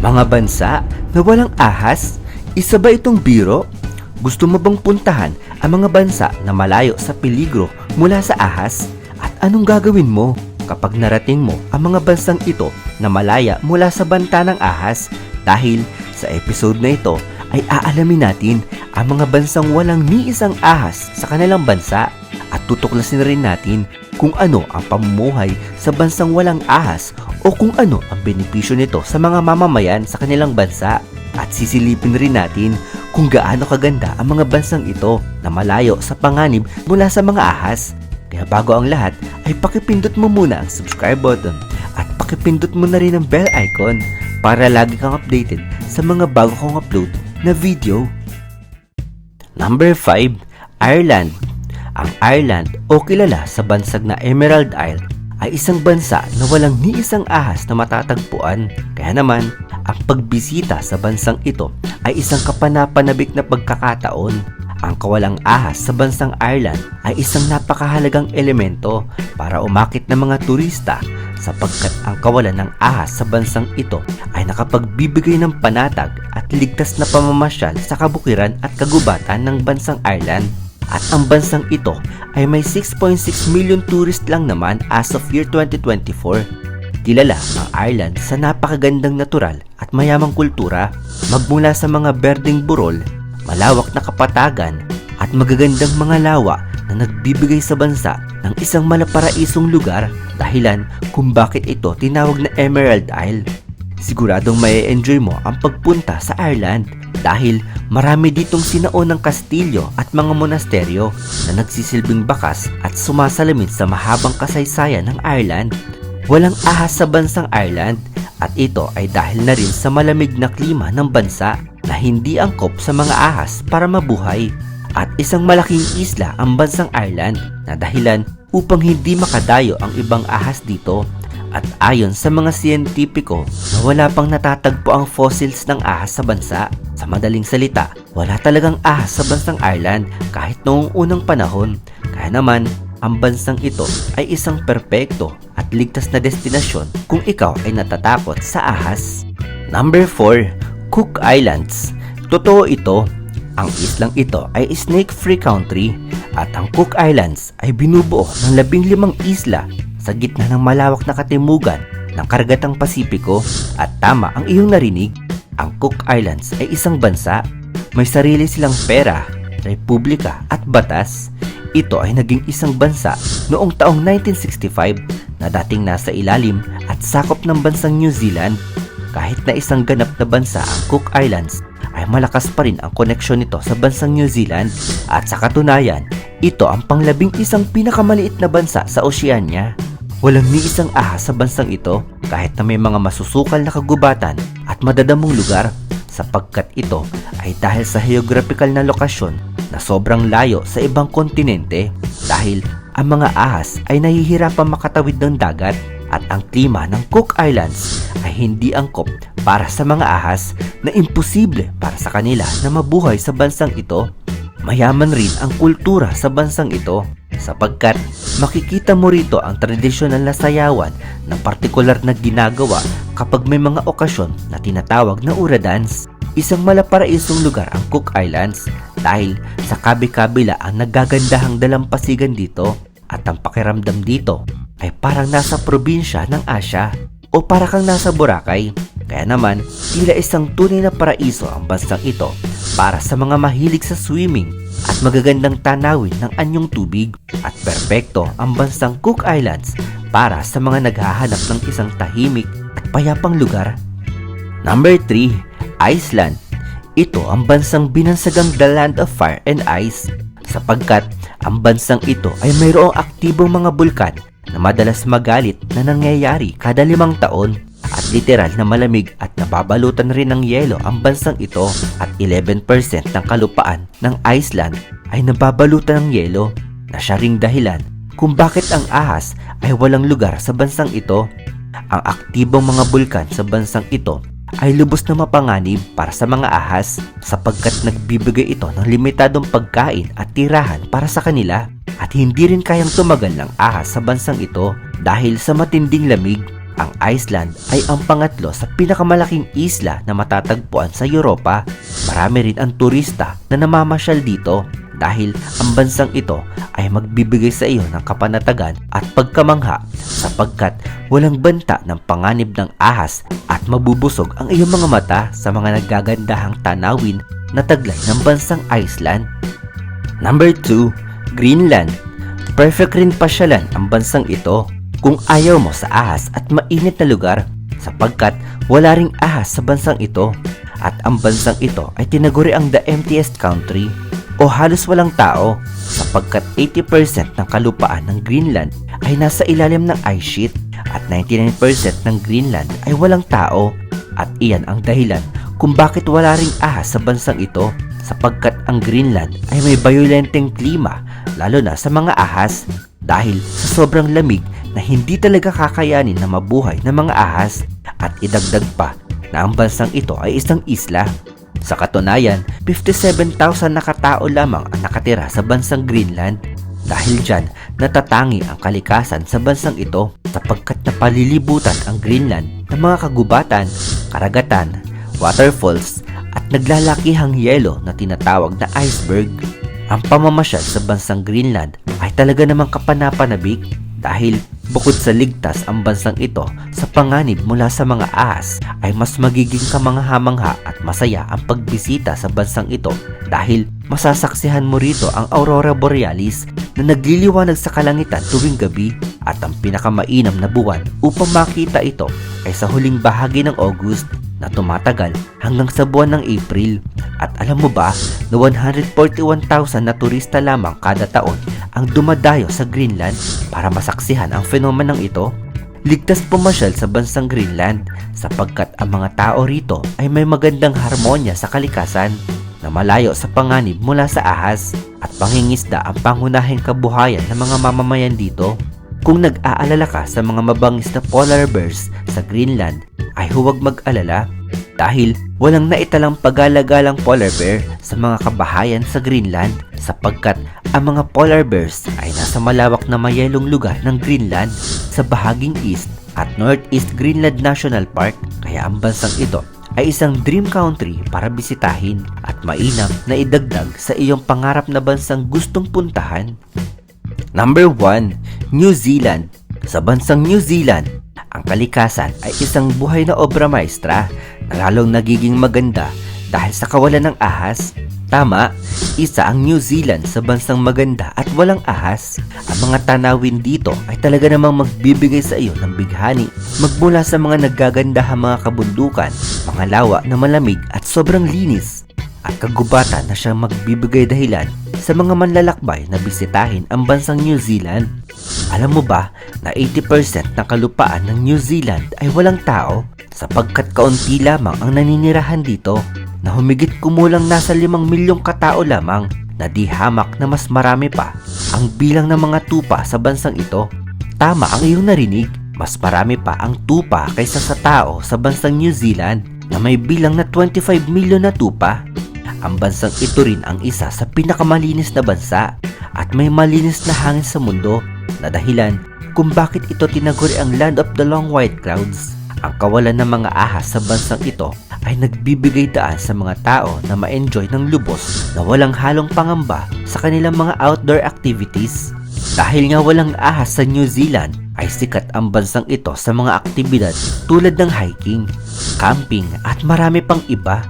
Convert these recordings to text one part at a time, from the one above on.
Mga bansa na walang ahas, isa ba itong biro? Gusto mo bang puntahan ang mga bansa na malayo sa peligro mula sa ahas? At anong gagawin mo kapag narating mo ang mga bansang ito na malaya mula sa banta ng ahas? Dahil sa episode na ito ay aalamin natin ang mga bansang walang ni isang ahas sa kanilang bansa at tutuklasin rin natin kung ano ang pamumuhay sa bansang walang ahas o kung ano ang benepisyo nito sa mga mamamayan sa kanilang bansa. At sisilipin rin natin kung gaano kaganda ang mga bansang ito na malayo sa panganib mula sa mga ahas. Kaya bago ang lahat ay pakipindot mo muna ang subscribe button at pakipindot mo na rin ang bell icon para lagi kang updated sa mga bago kong upload na video. Number 5, Ireland. Ang Ireland o kilala sa bansag na Emerald Isle ay isang bansa na walang ni isang ahas na matatagpuan. Kaya naman, ang pagbisita sa bansang ito ay isang kapanapanabik na pagkakataon. Ang kawalang ahas sa bansang Ireland ay isang napakahalagang elemento para umakit ng mga turista sapagkat ang kawalan ng ahas sa bansang ito ay nakapagbibigay ng panatag at ligtas na pamamasyal sa kabukiran at kagubatan ng bansang Ireland. At ang bansang ito ay may 6.6 million tourist lang naman as of year 2024. Kilala ang Ireland sa napakagandang natural at mayamang kultura magmula sa mga berdeng burol, malawak na kapatagan at magagandang mga lawa na nagbibigay sa bansa ng isang malaparaisong lugar dahilan kung bakit ito tinawag na Emerald Isle. Siguradong may enjoy mo ang pagpunta sa Ireland dahil marami ditong sinaunang kastilyo at mga monasteryo na nagsisilbing bakas at sumasalamin sa mahabang kasaysayan ng Ireland. Walang ahas sa bansang Ireland at ito ay dahil na rin sa malamig na klima ng bansa na hindi angkop sa mga ahas para mabuhay. At isang malaking isla ang bansang Ireland na dahilan upang hindi makadayo ang ibang ahas dito at ayon sa mga siyentipiko na wala pang natatagpo ang fossils ng ahas sa bansa. Sa madaling salita, wala talagang ahas sa bansang Ireland kahit noong unang panahon. Kaya naman, ang bansang ito ay isang perpekto at ligtas na destinasyon kung ikaw ay natatakot sa ahas. Number 4, Cook Islands. Totoo ito, ang islang ito ay snake-free country at ang Cook Islands ay binubuo ng labing limang isla sa gitna ng malawak na katimugan ng karagatang Pasipiko at tama ang iyong narinig, ang Cook Islands ay isang bansa. May sarili silang pera, republika at batas. Ito ay naging isang bansa noong taong 1965 na dating nasa ilalim at sakop ng bansang New Zealand. Kahit na isang ganap na bansa ang Cook Islands ay malakas pa rin ang koneksyon nito sa bansang New Zealand at sa katunayan, ito ang panglabing isang pinakamaliit na bansa sa Oceania. Walang ni isang ahas sa bansang ito kahit na may mga masusukal na kagubatan at madadamong lugar sapagkat ito ay dahil sa geographical na lokasyon na sobrang layo sa ibang kontinente dahil ang mga ahas ay nahihirapang makatawid ng dagat at ang klima ng Cook Islands ay hindi angkop para sa mga ahas na imposible para sa kanila na mabuhay sa bansang ito. Mayaman rin ang kultura sa bansang ito sapagkat makikita mo rito ang tradisyonal na sayawan na partikular na ginagawa kapag may mga okasyon na tinatawag na Ura Dance. Isang malaparaisong lugar ang Cook Islands dahil sa kabi-kabila ang nagagandahang dalampasigan dito at ang pakiramdam dito ay parang nasa probinsya ng Asya o para kang nasa Boracay. Kaya naman, tila isang tunay na paraiso ang bansang ito para sa mga mahilig sa swimming at magagandang tanawin ng anyong tubig at perpekto ang bansang Cook Islands para sa mga naghahanap ng isang tahimik at payapang lugar. Number 3, Iceland. Ito ang bansang binansagang the land of fire and ice sapagkat ang bansang ito ay mayroong aktibong mga bulkan na madalas magalit na nangyayari kada limang taon at literal na malamig at nababalutan rin ng yelo ang bansang ito at 11% ng kalupaan ng Iceland ay nababalutan ng yelo na siya ring dahilan kung bakit ang ahas ay walang lugar sa bansang ito. Ang aktibong mga bulkan sa bansang ito ay lubos na mapanganib para sa mga ahas sapagkat nagbibigay ito ng limitadong pagkain at tirahan para sa kanila at hindi rin kayang tumagal ng ahas sa bansang ito dahil sa matinding lamig. Ang Iceland ay ang pangatlo sa pinakamalaking isla na matatagpuan sa Europa. Marami rin ang turista na namamasyal dito dahil ang bansang ito ay magbibigay sa iyo ng kapanatagan at pagkamangha sapagkat walang banta ng panganib ng ahas at mabubusog ang iyong mga mata sa mga nagagandahang tanawin na taglay ng bansang Iceland. Number 2, Greenland. Perfect rin pasyalan ang bansang ito kung ayaw mo sa ahas at mainit na lugar sapagkat wala ring ahas sa bansang ito at ang bansang ito ay tinaguri ang the emptiest country o halos walang tao sapagkat 80% ng kalupaan ng Greenland ay nasa ilalim ng ice sheet at 99% ng Greenland ay walang tao. At iyan ang dahilan kung bakit wala ring ahas sa bansang ito sapagkat ang Greenland ay may violenteng klima lalo na sa mga ahas. Dahil sa sobrang lamig na hindi talaga kakayanin na mabuhay ng mga ahas at idagdag pa na ang bansang ito ay isang isla. Sa katunayan, 57,000 na katao lamang ang nakatira sa bansang Greenland. Dahil dyan, natatangi ang kalikasan sa bansang ito sapagkat napalilibutan ang Greenland ng mga kagubatan, karagatan, waterfalls at naglalakihang yelo na tinatawag na iceberg. Ang pamamasyal sa bansang Greenland ay talaga namang kapanapanabik dahil bukod sa ligtas ang bansang ito sa panganib mula sa mga ahas ay mas magiging kamangha-mangha at masaya ang pagbisita sa bansang ito dahil masasaksihan mo rito ang aurora borealis na nagliliwanag sa kalangitan tuwing gabi at ang pinakamainam na buwan upang makita ito ay sa huling bahagi ng August na tumatagal hanggang sa buwan ng April. At alam mo ba na 141,000 na turista lamang kada taon ang dumadayo sa Greenland para masaksihan ang fenomenang ito? Ligtas pumasyal sa bansang Greenland sapagkat ang mga tao rito ay may magandang harmonya sa kalikasan na malayo sa panganib mula sa ahas at pangingisda ang pangunahing kabuhayan ng mga mamamayan dito. Kung nag-aalala ka sa mga mabangis na polar bears sa Greenland ay huwag mag-alala dahil walang naitalang pagalagalang polar bear sa mga kabahayan sa Greenland sapagkat ang mga polar bears ay nasa malawak na mayelong lugar ng Greenland sa bahaging east at northeast Greenland National Park kaya ang bansang ito ay isang dream country para bisitahin at mainam na idagdag sa iyong pangarap na bansang gustong puntahan. Number 1, New Zealand. Sa bansang New Zealand, ang kalikasan ay isang buhay na obra maestra na lalong nagiging maganda dahil sa kawalan ng ahas. Tama, isa ang New Zealand sa bansang maganda at walang ahas. Ang mga tanawin dito ay talaga namang magbibigay sa iyo ng bighani magmula sa mga naggagandahang mga kabundukan, mga lawa na malamig at sobrang linis at kagubatan na siyang magbibigay dahilan sa mga manlalakbay na bisitahin ang bansang New Zealand. Alam mo ba na 80% ng kalupaan ng New Zealand ay walang tao sapagkat kaunti lamang ang naninirahan dito na humigit kumulang nasa 5 milyong katao lamang na di hamak na mas marami pa ang bilang ng mga tupa sa bansang ito. Tama ang iyong narinig, mas marami pa ang tupa kaysa sa tao sa bansang New Zealand na may bilang na 25 milyon na tupa. Ang bansang ito rin ang isa sa pinakamalinis na bansa at may malinis na hangin sa mundo na dahilan kung bakit ito tinaguri ang Land of the Long White Clouds. Ang kawalan ng mga ahas sa bansang ito ay nagbibigay daan sa mga tao na ma-enjoy ng lubos na walang halong pangamba sa kanilang mga outdoor activities. Dahil nga walang ahas sa New Zealand, ay sikat ang bansang ito sa mga aktibidad tulad ng hiking, camping at marami pang iba.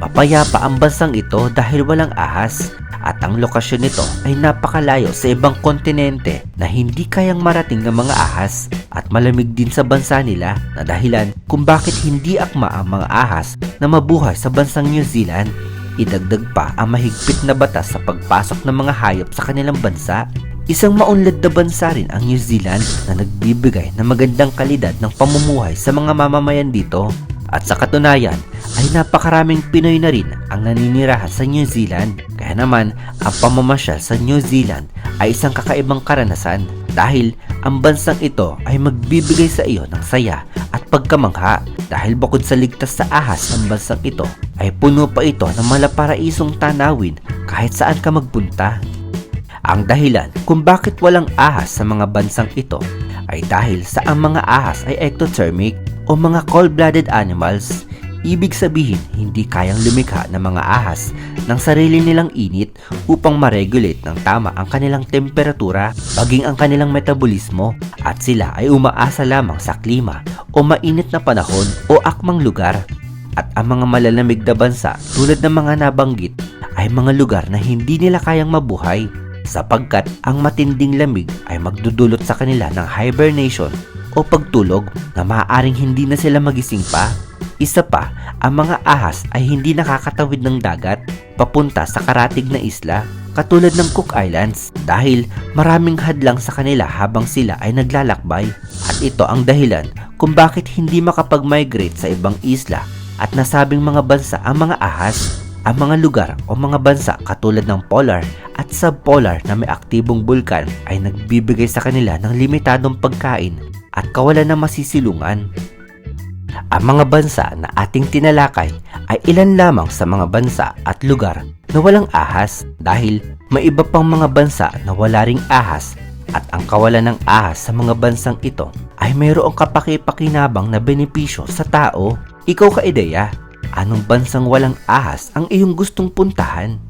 Mapayapa ang bansang ito dahil walang ahas at ang lokasyon nito ay napakalayo sa ibang kontinente na hindi kayang marating ng mga ahas at malamig din sa bansa nila na dahilan kung bakit hindi akma ang mga ahas na mabuhay sa bansang New Zealand. Idagdag pa ang mahigpit na batas sa pagpasok ng mga hayop sa kanilang bansa. Isang maunlad na bansa rin ang New Zealand na nagbibigay ng magandang kalidad ng pamumuhay sa mga mamamayan dito. At sa katunayan ay napakaraming Pinoy na rin ang naninirahan sa New Zealand. Kaya naman ang pamamasyal sa New Zealand ay isang kakaibang karanasan dahil ang bansang ito ay magbibigay sa iyo ng saya at pagkamangha dahil bukod sa ligtas sa ahas ng bansang ito ay puno pa ito ng malaparaisong tanawin kahit saan ka magpunta. Ang dahilan kung bakit walang ahas sa mga bansang ito ay dahil sa ang mga ahas ay ectothermic o mga cold-blooded animals. Ibig sabihin, hindi kayang lumikha ng mga ahas ng sarili nilang init upang ma-regulate ng tama ang kanilang temperatura, maging ang kanilang metabolismo at sila ay umaasa lamang sa klima o mainit na panahon o akmang lugar. At ang mga malalamig na bansa tulad ng mga nabanggit ay mga lugar na hindi nila kayang mabuhay sapagkat ang matinding lamig ay magdudulot sa kanila ng hibernation o pagtulog na maaaring hindi na sila magising pa. Isa pa, ang mga ahas ay hindi nakakatawid ng dagat papunta sa karatig na isla katulad ng Cook Islands dahil maraming hadlang sa kanila habang sila ay naglalakbay at ito ang dahilan kung bakit hindi makapag-migrate sa ibang isla at nasabing mga bansa ang mga ahas ang mga lugar o mga bansa katulad ng polar at subpolar na may aktibong bulkan ay nagbibigay sa kanila ng limitadong pagkain at kawalan ng masisilungan. Ang mga bansa na ating tinalakay ay ilan lamang sa mga bansa at lugar na walang ahas dahil may iba pang mga bansa na wala ring ahas at ang kawalan ng ahas sa mga bansang ito ay mayroong kapaki-pakinabang na benepisyo sa tao. Ikaw ka ideya, anong bansang walang ahas ang iyong gustong puntahan?